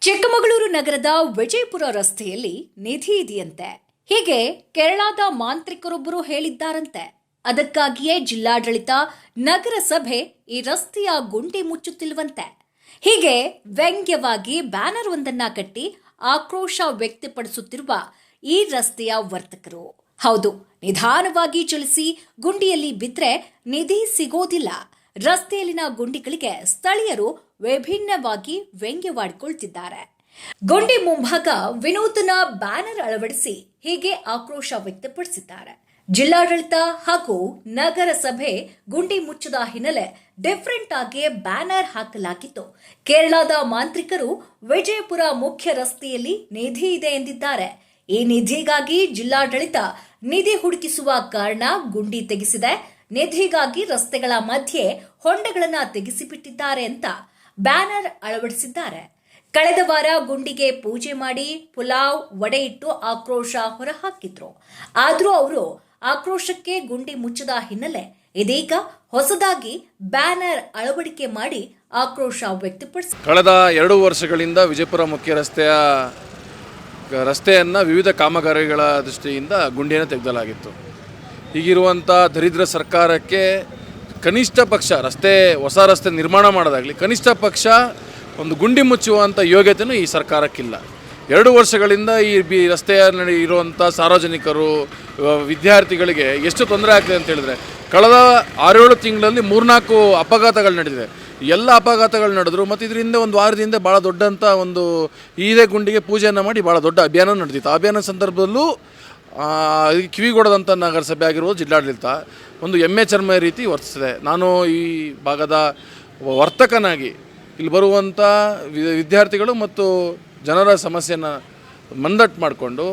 ಚಿಕ್ಕಮಗಳೂರು ನಗರದ ವಿಜಯಪುರ ರಸ್ತೆಯಲ್ಲಿ ನಿಧಿ ಇದೆಯಂತೆ. ಹೀಗೆ ಕೇರಳದ ಮಾಂತ್ರಿಕರೊಬ್ಬರು ಹೇಳಿದ್ದಾರಂತೆ. ಅದಕ್ಕಾಗಿಯೇ ಜಿಲ್ಲಾಡಳಿತ, ನಗರಸಭೆ ಈ ರಸ್ತೆಯ ಗುಂಡಿ ಮುಚ್ಚುತ್ತಿಲ್ವಂತೆ. ಹೀಗೆ ವ್ಯಂಗ್ಯವಾಗಿ ಬ್ಯಾನರ್ ಒಂದನ್ನ ಕಟ್ಟಿ ಆಕ್ರೋಶ ವ್ಯಕ್ತಪಡಿಸುತ್ತಿರುವ ಈ ರಸ್ತೆಯ ವರ್ತಕರು. ಹೌದು, ನಿಧಾನವಾಗಿ ಚಲಿಸಿ ಗುಂಡಿಯಲ್ಲಿ ಬಿದ್ರೆ ನಿಧಿ ಸಿಗೋದಿಲ್ಲ. ರಸ್ತೆಯಲ್ಲಿನ ಗುಂಡಿಗಳಿಗೆ ಸ್ಥಳೀಯರು ವಿಭಿನ್ನವಾಗಿ ವ್ಯಂಗ್ಯವಾಡಿಕೊಳ್ತಿದ್ದಾರೆ ಗುಂಡಿ ಮುಂಭಾಗ ವಿನೂತನ ಬ್ಯಾನರ್ ಅಳವಡಿಸಿ ಹೀಗೆ ಆಕ್ರೋಶ ವ್ಯಕ್ತಪಡಿಸಿದ್ದಾರೆ. ಜಿಲ್ಲಾಡಳಿತ ಹಾಗೂ ನಗರಸಭೆ ಗುಂಡಿ ಮುಚ್ಚದ ಹಿನ್ನೆಲೆ ಡಿಫರೆಂಟ್ ಆಗಿ ಬ್ಯಾನರ್ ಹಾಕಲಾಗಿತ್ತು. ಕೇರಳದ ಮಾಂತ್ರಿಕರು ವಿಜಯಪುರ ಮುಖ್ಯ ರಸ್ತೆಯಲ್ಲಿ ನಿಧಿ ಇದೆ ಎಂದಿದ್ದಾರೆ. ಈ ನಿಧಿಗಾಗಿ ಜಿಲ್ಲಾಡಳಿತ ನಿಧಿ ಹುಡುಕಿಸುವ ಕಾರಣ ಗುಂಡಿ ತೆಗೆಸಿದೆ. ನಿಧಿಗಾಗಿ ರಸ್ತೆಗಳ ಮಧ್ಯೆ ಹೊಂಡಗಳನ್ನ ತೆಗೆಸಿಬಿಟ್ಟಿದ್ದಾರೆ ಅಂತ ಬ್ಯಾನರ್ ಅಳವಡಿಸಿದ್ದಾರೆ. ಕಳೆದ ವಾರ ಗುಂಡಿಗೆ ಪೂಜೆ ಮಾಡಿ ಪುಲಾವ್ ವಡೆ ಇಟ್ಟು ಆಕ್ರೋಶ ಹೊರಹಾಕಿದ್ರು. ಆದರೂ ಅವರು ಆಕ್ರೋಶಕ್ಕೆ ಗುಂಡಿ ಮುಚ್ಚದ ಹಿನ್ನೆಲೆ ಇದೀಗ ಹೊಸದಾಗಿ ಬ್ಯಾನರ್ ಅಳವಡಿಕೆ ಮಾಡಿ ಆಕ್ರೋಶ ವ್ಯಕ್ತಪಡಿಸಿದ್ದಾರೆ ಕಳೆದ ಎರಡು ವರ್ಷಗಳಿಂದ ವಿಜಯಪುರ ಮುಖ್ಯ ರಸ್ತೆಯ ರಸ್ತೆಯನ್ನು ವಿವಿಧ ಕಾಮಗಾರಿಗಳ ದೃಷ್ಟಿಯಿಂದ ಗುಂಡಿಯನ್ನು ತೆಗೆದಲಾಗಿತ್ತು. ಹೀಗಿರುವಂಥ ದರಿದ್ರ ಸರ್ಕಾರಕ್ಕೆ ಕನಿಷ್ಠ ಪಕ್ಷ, ರಸ್ತೆ, ಹೊಸ ರಸ್ತೆ ನಿರ್ಮಾಣ ಮಾಡೋದಾಗಲಿ, ಕನಿಷ್ಠ ಪಕ್ಷ ಒಂದು ಗುಂಡಿ ಮುಚ್ಚುವಂಥ ಯೋಗ್ಯತೆಯೂ ಈ ಸರ್ಕಾರಕ್ಕಿಲ್ಲ. ಎರಡು ವರ್ಷಗಳಿಂದ ಈ ಬಿ ರಸ್ತೆಯ ನಡೆ ಇರುವಂಥ ಸಾರ್ವಜನಿಕರು ವಿದ್ಯಾರ್ಥಿಗಳಿಗೆ ಎಷ್ಟು ತೊಂದರೆ ಆಗ್ತಿದೆ ಅಂತ ಹೇಳಿದ್ರೆ, ಕಳೆದ ಆರೇಳು ತಿಂಗಳಲ್ಲಿ ಮೂರ್ನಾಲ್ಕು ಅಪಘಾತಗಳು ನಡೆದಿದೆ. ಎಲ್ಲ ಅಪಘಾತಗಳು ನಡೆದ್ರು, ಮತ್ತು ಇದರಿಂದ ಒಂದು ವಾರದಿಂದ ಭಾಳ ದೊಡ್ಡಂಥ ಒಂದು ಈದೆ ಗುಂಡಿಗೆ ಪೂಜೆಯನ್ನು ಮಾಡಿ ಭಾಳ ದೊಡ್ಡ ಅಭಿಯಾನ ನಡೆದಿತ್ತು. ಆ ಅಭಿಯಾನ ಸಂದರ್ಭದಲ್ಲೂ ಕಿವಿಗೊಡದಂಥ ನಗರಸಭೆ ಆಗಿರ್ಬೋದು ಜಿಲ್ಲಾಡಳಿತ ಒಂದು ಎಮ್ಮೆ ಚರ್ಮ ರೀತಿ ವರ್ತಿಸಿದೆ. ನಾನು ಈ ಭಾಗದ ವರ್ತಕನಾಗಿ ಇಲ್ಲಿ ಬರುವಂಥ ವಿದ್ಯಾರ್ಥಿಗಳು ಮತ್ತು ಜನರ ಸಮಸ್ಯೆಯನ್ನು ಮಂದಟ್ಟು ಮಾಡಿಕೊಂಡು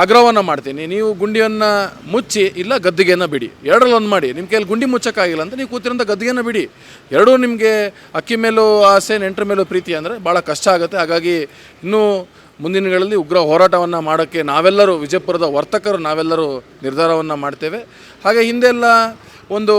ಆಗ್ರಹವನ್ನು ಮಾಡ್ತೀನಿ. ನೀವು ಗುಂಡಿಯನ್ನು ಮುಚ್ಚಿ, ಇಲ್ಲ ಗದ್ದಿಗೆಯನ್ನು ಬಿಡಿ. ಎರಡರಲ್ಲಿ ಒಂದು ಮಾಡಿ. ನಿಮ್ಮ ಕೈಯಲ್ಲಿ ಗುಂಡಿ ಮುಚ್ಚೋಕ್ಕಾಗಿಲ್ಲ ಅಂತ ನೀವು ಕೂತಿರೋಂಥ ಗದ್ದಿಗೆಯನ್ನು ಬಿಡಿ. ಎರಡೂ ನಿಮಗೆ ಅಕ್ಕಿ ಮೇಲೂ ಆಸೆ, ನೆಂಟರ ಮೇಲೂ ಪ್ರೀತಿ ಅಂದರೆ ಭಾಳ ಕಷ್ಟ ಆಗುತ್ತೆ. ಹಾಗಾಗಿ ಇನ್ನೂ ಮುಂದಿನಗಳಲ್ಲಿ ಉಗ್ರ ಹೋರಾಟವನ್ನು ಮಾಡೋಕ್ಕೆ ನಾವೆಲ್ಲರೂ, ವಿಜಯಪುರದ ವರ್ತಕರು ನಾವೆಲ್ಲರೂ ನಿರ್ಧಾರವನ್ನು ಮಾಡ್ತೇವೆ. ಹಾಗೆ ಹಿಂದೆಲ್ಲ ಒಂದು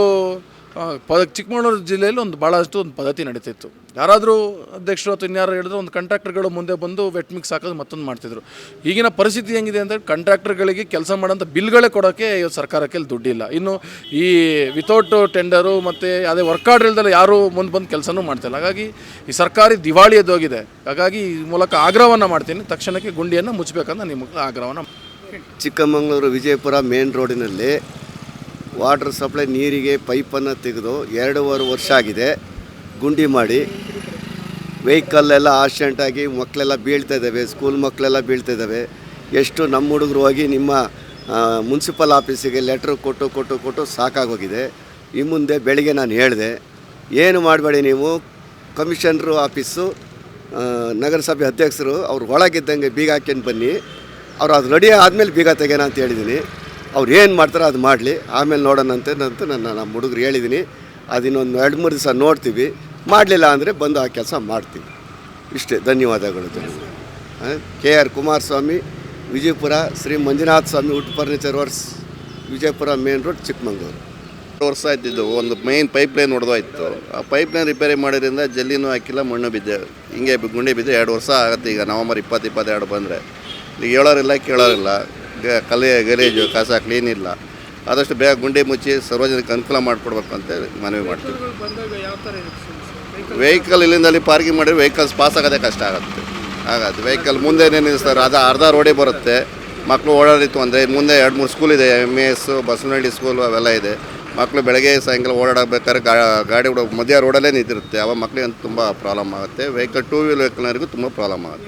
ಆ, ಪ ಚಿಕ್ಕಮಗಳೂರು ಜಿಲ್ಲೆಯಲ್ಲಿ ಒಂದು ಭಾಳಷ್ಟು ಒಂದು ಪದ್ಧತಿ ನಡೀತಿತ್ತು. ಯಾರಾದರೂ ಅಧ್ಯಕ್ಷರು ಅಥವಾ ಇನ್ಯಾರು ಹೇಳಿದ್ರು ಒಂದು ಕಾಂಟ್ರಾಕ್ಟರ್ಗಳು ಮುಂದೆ ಬಂದು ವೆಟ್ ಮಿಕ್ಸ್ ಹಾಕೋದು ಮತ್ತೊಂದು ಮಾಡ್ತಿದ್ರು. ಈಗಿನ ಪರಿಸ್ಥಿತಿ ಹೆಂಗಿದೆ ಅಂದರೆ ಕಾಂಟ್ರಾಕ್ಟರ್ಗಳಿಗೆ ಕೆಲಸ ಮಾಡೋಂಥ ಬಿಲ್ಗಳೇ ಕೊಡೋಕ್ಕೆ ಇವತ್ತು ಸರ್ಕಾರಕ್ಕೆ ದುಡ್ಡಿಲ್ಲ. ಇನ್ನು ಈ ವಿತೌಟ್ ಟೆಂಡರು ಮತ್ತು ಅದೇ ವರ್ಕ್ ಆರ್ಡರ್ ಇಲ್ದಲ್ಲ ಯಾರೂ ಮುಂದೆ ಬಂದು ಕೆಲಸನೂ ಮಾಡ್ತಿಲ್ಲ. ಹಾಗಾಗಿ ಈ ಸರ್ಕಾರಿ ದಿವಾಳಿ ಎದ್ದೋಗಿದೆ. ಹಾಗಾಗಿ ಈ ಮೂಲಕ ಆಗ್ರಹವನ್ನು ಮಾಡ್ತೀನಿ. ತಕ್ಷಣಕ್ಕೆ ಗುಂಡಿಯನ್ನು ಮುಚ್ಚಬೇಕಂತ ನಿಮಗೆ ಆಗ್ರಹವನ್ನು ಚಿಕ್ಕಮಗಳೂರು ವಿಜಯಪುರ ಮೇನ್ ರೋಡಿನಲ್ಲಿ ವಾಟರ್ ಸಪ್ಲೈ ನೀರಿಗೆ ಪೈಪನ್ನು ತೆಗೆದು ಎರಡೂವರೆ ವರ್ಷ ಆಗಿದೆ. ಗುಂಡಿ ಮಾಡಿ. ವೆಹಿಕಲ್ ಎಲ್ಲ ಆಕ್ಸಿಡೆಂಟ್ ಆಗಿ ಮಕ್ಕಳೆಲ್ಲ ಬೀಳ್ತಾ ಇದ್ದಾವೆ, ಸ್ಕೂಲ್ ಮಕ್ಕಳೆಲ್ಲ ಬೀಳ್ತಾ ಇದ್ದಾವೆ. ಎಷ್ಟು ನಮ್ಮ ಹುಡುಗರು ಹೋಗಿ ನಿಮ್ಮ ಮುನ್ಸಿಪಲ್ ಆಫೀಸಿಗೆ ಲೆಟ್ರ್ ಕೊಟ್ಟು ಕೊಟ್ಟು ಕೊಟ್ಟು ಸಾಕಾಗೋಗಿದೆ. ಈ ಮುಂದೆ ಬೆಳಿಗ್ಗೆ ನಾನು ಹೇಳಿದೆ, ಏನು ಮಾಡಬೇಡಿ ನೀವು? ಕಮಿಷನರು, ಆಫೀಸು ನಗರಸಭೆ ಅಧ್ಯಕ್ಷರು, ಅವ್ರು ಒಳಗಿದ್ದಂಗೆ ಬೀಗ ಹಾಕ್ಯಂಡು ಬನ್ನಿ. ಅವ್ರು ಅದು ರೆಡಿ ಆದಮೇಲೆ ಬೀಗ ತೆಗೆಯೋಣ ಅಂತ ಹೇಳಿದ್ದೀನಿ. ಅವ್ರು ಏನು ಮಾಡ್ತಾರೋ ಅದು ಮಾಡಲಿ. ಆಮೇಲೆ ನೋಡೋಣಂತೆ ಅಂತ ನನ್ನ ನಮ್ಮ ಹುಡುಗರು ಹೇಳಿದ್ದೀನಿ ಅದಿನ್ನೊಂದು ಎರಡು ಮೂರು ದಿವಸ ನೋಡ್ತೀವಿ. ಮಾಡಲಿಲ್ಲ ಅಂದರೆ ಬಂದು ಆ ಕೆಲಸ ಮಾಡ್ತೀವಿ. ಇಷ್ಟೇ. ಧನ್ಯವಾದಗಳು K R Kumaraswamy, Vijayapura, Shri Manjunatha Swamy wood furniture works Vijayapura main road Chikkamagaluru. ವರ್ಷ ಆಯ್ತಿದ್ದು ಒಂದು ಮೈನ್ ಪೈಪ್ ಲೈನ್ ಹೊಡೆದೋಯ್ತು ಆ ಪೈಪ್ ಲೈನ್ ರಿಪೇರಿ ಮಾಡಿದ್ರಿಂದ ಜಲ್ಲಿನೂ ಹಾಕಿಲ್ಲ, ಮಣ್ಣು ಬಿದ್ದೆ. ಹಿಂಗೆ ಗುಂಡಿ ಬಿದ್ದೆ ಎರಡು ವರ್ಷ ಆಗುತ್ತೆ ಈಗ, ನವಂಬರ್ ಇಪ್ಪತ್ತು, ಇಪ್ಪತ್ತೆರಡು ಬಂದರೆ. ಈಗ ಹೇಳೋರಿಲ್ಲ, ಕೇಳೋರಿಲ್ಲ. ಕಲೆ ಗಲೇಜು, ಕಸ ಕ್ಲೀನ್ ಇಲ್ಲ. ಆದಷ್ಟು ಬೇಗ ಗುಂಡಿ ಮುಚ್ಚಿ ಸಾರ್ವಜನಿಕ ಅನುಕೂಲ ಮಾಡಿಕೊಡ್ಬೇಕು ಅಂತ ಮನವಿ ಮಾಡ್ತೀವಿ. ವೆಹಿಕಲ್ ಇಲ್ಲಿಂದ ಅಲ್ಲಿ ಪಾರ್ಕಿಂಗ್ ಮಾಡಿ ವೆಹಿಕಲ್ಸ್ ಪಾಸ್ ಆಗೋದೇ ಕಷ್ಟ ಆಗುತ್ತೆ. ಆಗತ್ತೆ ವೆಹಿಕಲ್ ಮುಂದೆ ನಿಲ್ಲಿಸ್ತಾರೆ. ಅದು ಅರ್ಧ ರೋಡೇ ಬರುತ್ತೆ. ಮಕ್ಕಳು ಓಡಾಡಿತ್ತು ಅಂದರೆ ಮುಂದೆ ಎರಡು, ಮೂರು ಸ್ಕೂಲ್ ಇದೆ. M A S Basavanahalli school ಅವೆಲ್ಲ ಇದೆ. ಮಕ್ಕಳು ಬೆಳಗ್ಗೆ, ಸಾಯಂಕಾಲ ಓಡಾಡಬೇಕಾದ್ರೆ ಗಾ- ಗಾಡಿ ಮಧ್ಯ ರೋಡಲ್ಲೇ ನಿಂತಿರುತ್ತೆ. ಅವಾಗ ಮಕ್ಕಳಿಗೆ ತುಂಬ ಪ್ರಾಬ್ಲಮ್ ಆಗುತ್ತೆ. ವೆಹಿಕಲ್ ಟೂ ವೀಲ್ ವೆಹಿಕಲ್ನವರಿಗೂ ತುಂಬ ಪ್ರಾಬ್ಲಮ್ ಆಗುತ್ತೆ.